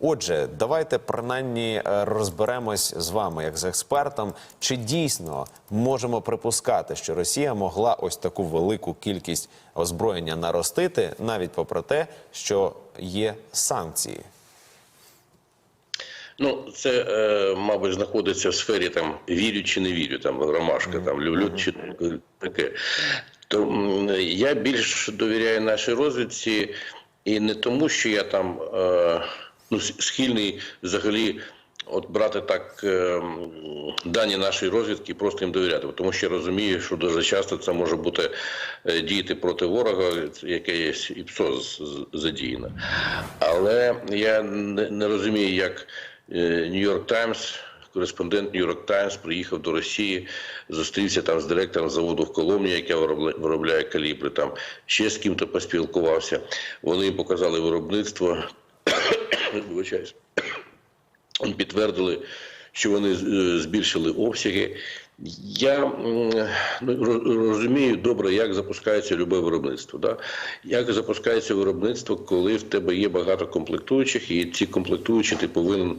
Отже, давайте принаймні е, розберемось з вами, як з експертом, чи дійсно можемо припускати, що Росія могла ось таку велику кількість озброєння наростити, навіть попри те, що є санкції. Ну, це, е, мабуть, знаходиться в сфері там вірю чи не вірю, там ромашка, там люблю чи таке. То я більш довіряю нашій розвідці, і не тому, що я там е, ну, схильний взагалі. От брати так е, дані нашої розвідки, і просто їм довіряти, тому що я розумію, що дуже часто це може бути е, діяти проти ворога, яке є і ПСО. Але я не, розумію, як Нью-Йорк Таймс, кореспондент Нью-Йорк Таймс приїхав до Росії, зустрівся там з директором заводу в Коломні, яке виробля- виробляє калібри, там ще з ким-то поспілкувався. Вони їм показали виробництво. Підтвердили, що вони е, збільшили обсяги. Я ну, розумію добре, як запускається любе виробництво. Да? Як запускається виробництво, коли в тебе є багато комплектуючих, і ці комплектуючі ти повинен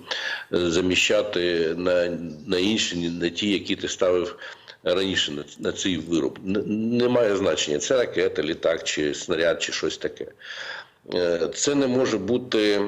е, заміщати на, на інші, на ті, які ти ставив раніше на, на цей вироб. Немає значення, це ракета, літак, чи снаряд, чи щось таке. Е, Це не може бути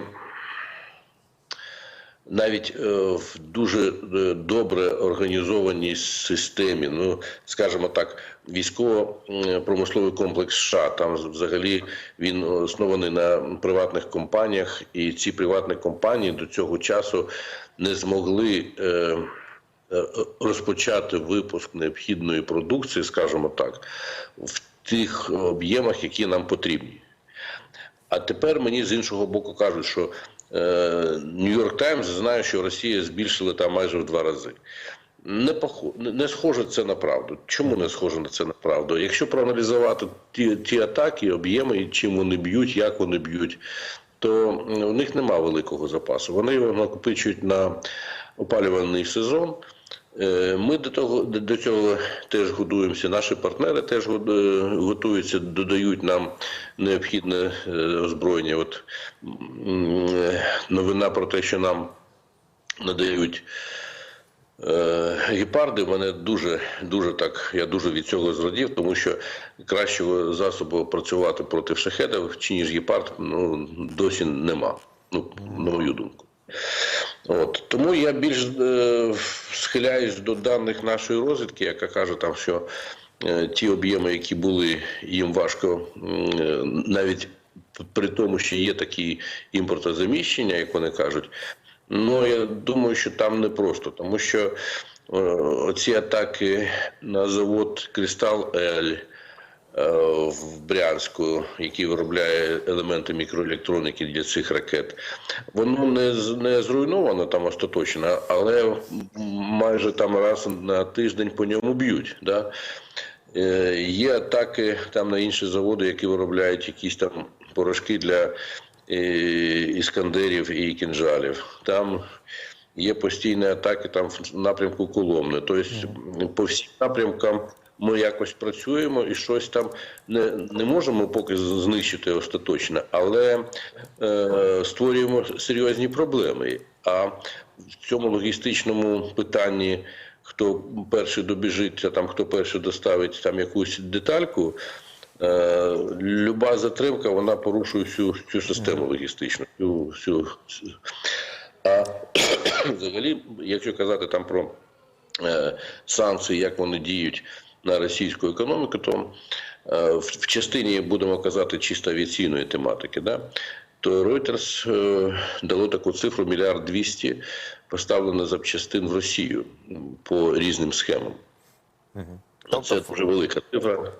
навіть е, в дуже е, добре організованій системі, ну скажімо так, військово-промисловий комплекс США. Там взагалі він оснований на приватних компаніях, і ці приватні компанії до цього часу не змогли. Е, Розпочати випуск необхідної продукції, скажімо так, в тих об'ємах, які нам потрібні. А тепер мені з іншого боку кажуть, що Нью-Йорк Таймс знає, що Росія збільшила там майже в два рази. Не похо... не- схоже це на правду. Чому не схоже на це на правду? Якщо проаналізувати ті, ті атаки, об'єми, і чим вони б'ють, як вони б'ють, то в них нема великого запасу. Вони його накопичують на опалювальний сезон. Е, Ми до того до- цього теж годуємося. Наші партнери теж е, готуються, додають нам необхідне е, озброєння. От новина про те, що нам надають гепарди, мене дуже дуже так. Я дуже від цього зрадів, тому що кращого засобу працювати проти шахедів, чи ніж гепард, ну досі нема. Ну, на мою думку. От тому я більш е, схиляюсь до даних нашої розвідки, яка каже там, що е, ті об'єми, які були, їм важко е, навіть при тому, що є такі імпортозаміщення, як вони кажуть. Ну я думаю, що там не просто, тому що е, оці атаки на завод Кристал Ель в Брянську, який виробляє елементи мікроелектроніки для цих ракет, воно не, не зруйновано там остаточно, але майже там раз на тиждень по ньому б'ють. Да? Е, Є атаки там на інші заводи, які виробляють якісь там порошки для е, іскандерів і кінжалів. Там є постійні атаки там в напрямку Коломни. Тобто по всім напрямкам ми якось працюємо і щось там не, не можемо поки знищити остаточно, але е, створюємо серйозні проблеми. А в цьому логістичному питанні хто перший добіжить, а там хто перший доставить там якусь детальку. Е, люба затримка вона порушує всю цю систему логістичну. Всю, всю, всю. А взагалі, якщо казати там про е, санкції, як вони діють на російську економіку, то е, в, частині будемо казати чисто авіаційної тематики, да, то Reuters е, дало таку цифру мільярд двісті поставлено запчастин в Росію по різним схемам. Це дуже велика цифра.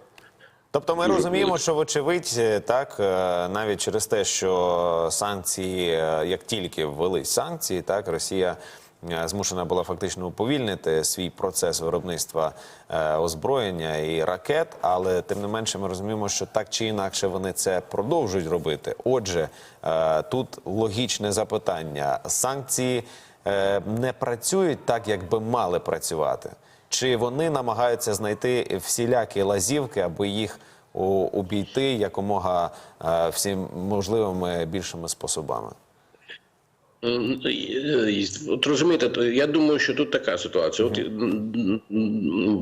Тобто ми розуміємо, що вочевидь, е, так навіть через те, що санкції, як тільки ввелись санкції, так Росія змушена була фактично уповільнити свій процес виробництва е, озброєння і ракет, але тим не менше ми розуміємо, що так чи інакше вони це продовжують робити. Отже, е, тут логічне запитання: санкції е, не працюють так, як би мали працювати. Чи вони намагаються знайти всілякі лазівки, аби їх обійти якомога е, всім можливими більшими способами? М, е, От розумієте, я думаю, що тут така ситуація. От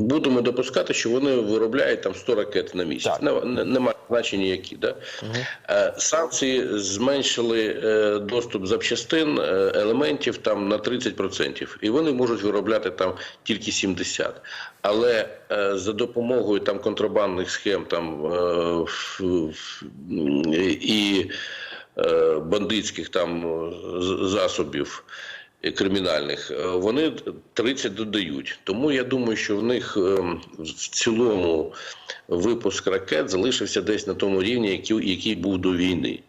будемо допускати, що вони виробляють там 100 ракет на місяць. Немає значення які. Да? Е, Санкції зменшили е, доступ запчастин, е, елементів там на 30%. І вони можуть виробляти там тільки 70%. Але е, за допомогою там контрабандних схем там е, і е, бандитських там е, засобів е, кримінальних, е, вони 30 додають. Тому я думаю, що в них е, в цілому випуск ракет залишився десь на тому рівні, який, був до війни.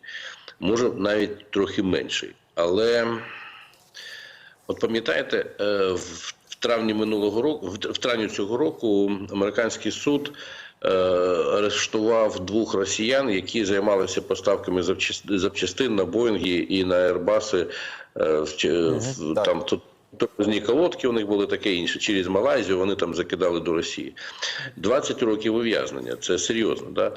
Може навіть трохи менший. Але от пам'ятаєте, е, в травні минулого року, в травні цього року, американський суд е, арештував двох росіян, які займалися поставками запчас- запчастин на Боїнги і на Ербаси е, Ч- в- так. там тут. Топозні колодки у них були таке інше. Через Малайзію вони там закидали до Росії. 20 років ув'язнення. Це серйозно. Да?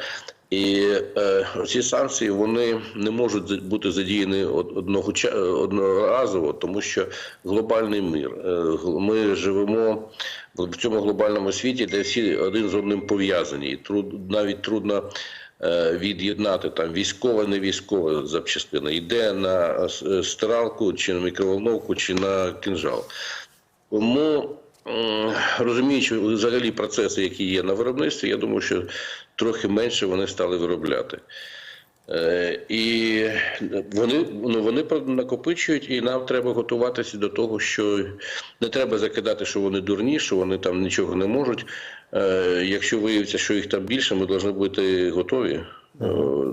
І е, ці санкції вони не можуть бути задіяні одного одноразово, тому що глобальний мир. Е, Ми живемо в цьому глобальному світі, де всі один з одним пов'язані. І труд, навіть трудно е, від'єднати там військове, не військове запчастина. Йде на е, стиралку, чи на мікроволновку, чи на кінжал. Тому розуміючи взагалі процеси, які є на виробництві, я думаю, що трохи менше вони стали виробляти. Е, І вони, ну, вони накопичують, і нам треба готуватися до того, що не треба закидати, що вони дурні, що вони там нічого не можуть. Е, Якщо виявиться, що їх там більше, ми повинні бути готові. Е,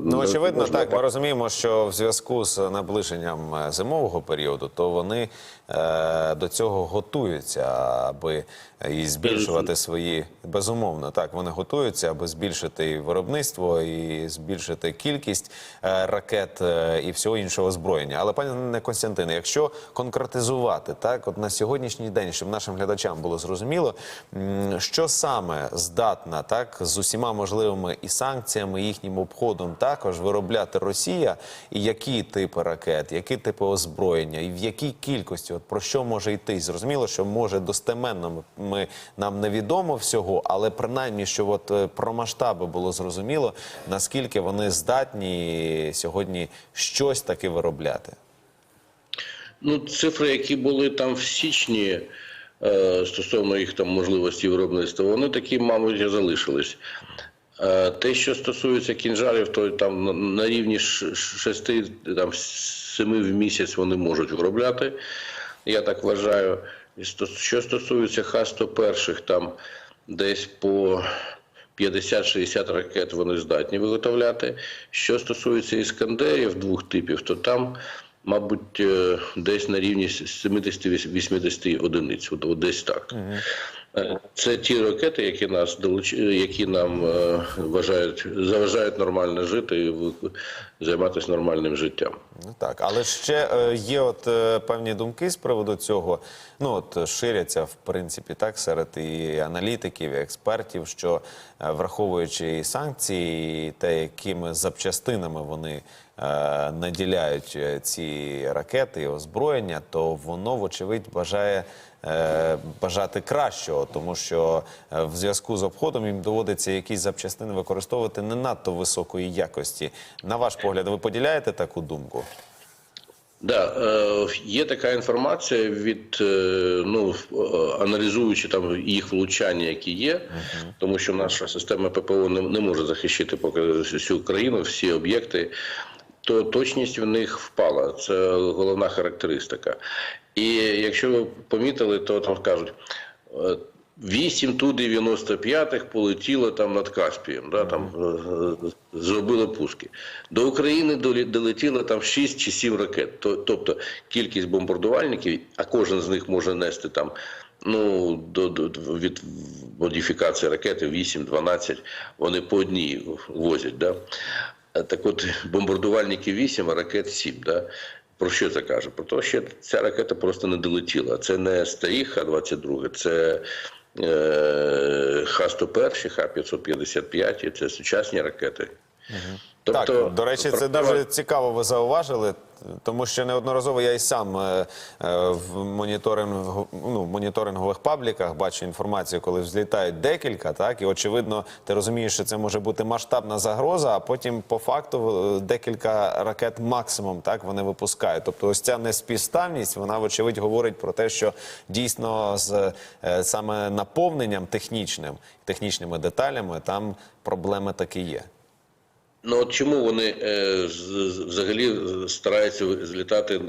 Ну, очевидно, так. Ми розуміємо, що в зв'язку з наближенням зимового періоду, то вони до цього готуються, аби і збільшувати свої безумовно. Так, вони готуються, аби збільшити виробництво і збільшити кількість е, ракет е, і всього іншого озброєння. Але пане Константине, якщо конкретизувати так, от на сьогоднішній день, щоб нашим глядачам було зрозуміло, що саме здатна так з усіма можливими і санкціями, і їхнім обходом також виробляти Росія, і які типи ракет, які типи озброєння, і в якій кількості, про що може йти? Зрозуміло, що може достеменно ми, нам невідомо всього, але принаймні, що от е, про масштаби було зрозуміло, наскільки вони здатні сьогодні щось таки виробляти. Ну, цифри, які були там в січні е, стосовно їх там можливості виробництва, вони такі, мабуть, і залишились. Е, те, що стосується кінжалів, то там на рівні 6-7 в місяць вони можуть виробляти. Я так вважаю. Що стосується Х-101, там десь по 50-60 ракет вони здатні виготовляти. Що стосується іскандерів двох типів, то там, мабуть, е, десь на рівні 70-80 одиниць, десь так. Е, Це ті ракети, які нас долуч... які нам е, вважають, заважають нормально жити і займатися нормальним життям. Ну так, але ще е, є от е, певні думки з приводу цього. Ну от ширяться в принципі так серед і аналітиків, і експертів, що е, враховуючи і санкції, і те, якими запчастинами вони е, наділяють е, ці ракети і озброєння, то воно вочевидь бажає. Е, Бажати кращого, тому що е, в зв'язку з обходом їм доводиться якісь запчастини використовувати не надто високої якості. На ваш погляд, ви поділяєте таку думку? Да, е, є така інформація від ну аналізуючи там їх влучання, які є, тому що наша система ППО не, не може захищати поки всю країну, всі об'єкти. То точність в них впала. Це головна характеристика. І якщо ви помітили, то там кажуть. е, 8 ту 95-х полетіло там над Каспієм, да, там е, е, зробило пуски. До України долетіло там 6 чи 7 ракет. Тобто кількість бомбардувальників, а кожен з них може нести там ну, до, до- від модифікації ракети 8-12, вони по одній возять. Да? Так от, бомбардувальників 8, а ракет 7. Да? Про що це каже? Про те, що ця ракета просто не долетіла. Це не старі Х-22, це е, Х-101, Х-555, це сучасні ракети. Тобто, так, до речі, це дуже цікаво. Ви зауважили тому що неодноразово я і сам е, е, в моніторинг, ну, моніторингових пабліках бачу інформацію, коли взлітають декілька, так і очевидно, ти розумієш, що це може бути масштабна загроза, а потім по факту е, декілька ракет максимум так вони випускають. Тобто, ось ця неспівставність, вона вочевидь говорить про те, що дійсно з саме наповненням технічним, технічними деталями там проблеми таки є. Ну от чому вони е, взагалі стараються злітати,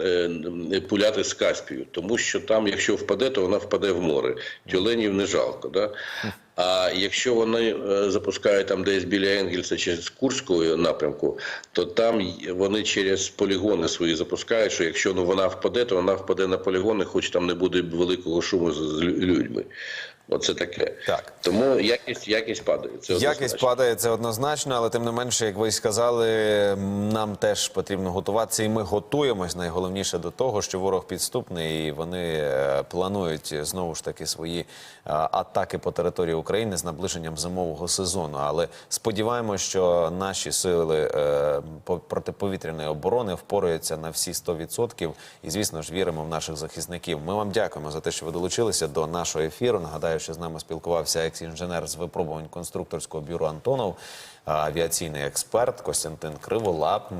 е, пуляти з Каспію? Тому що там, якщо впаде, то вона впаде в море. Тюленів не жалко. Да? А якщо вони е, запускають там десь біля Енгельса чи з Курського напрямку, то там вони через полігони свої запускають, що якщо ну, вона впаде, то вона впаде на полігони, хоч там не буде великого шуму з людьми. Оце таке. Так. Тому якість, якість падає. Це Якість однозначно. падає це однозначно, але тим не менше, як ви сказали, нам теж потрібно готуватися, і ми готуємось найголовніше до того, що ворог підступний, і вони е, планують знову ж таки свої е, атаки по території України з наближенням зимового сезону. Але сподіваємося, що наші сили е, по- протиповітряної оборони впораються на всі 100%. І звісно ж віримо в наших захисників. Ми вам дякуємо за те, що ви долучилися до нашого ефіру. Нагадаю, що з нами спілкувався екс-інженер з випробувань конструкторського бюро Антонов, авіаційний експерт Костянтин Криволап.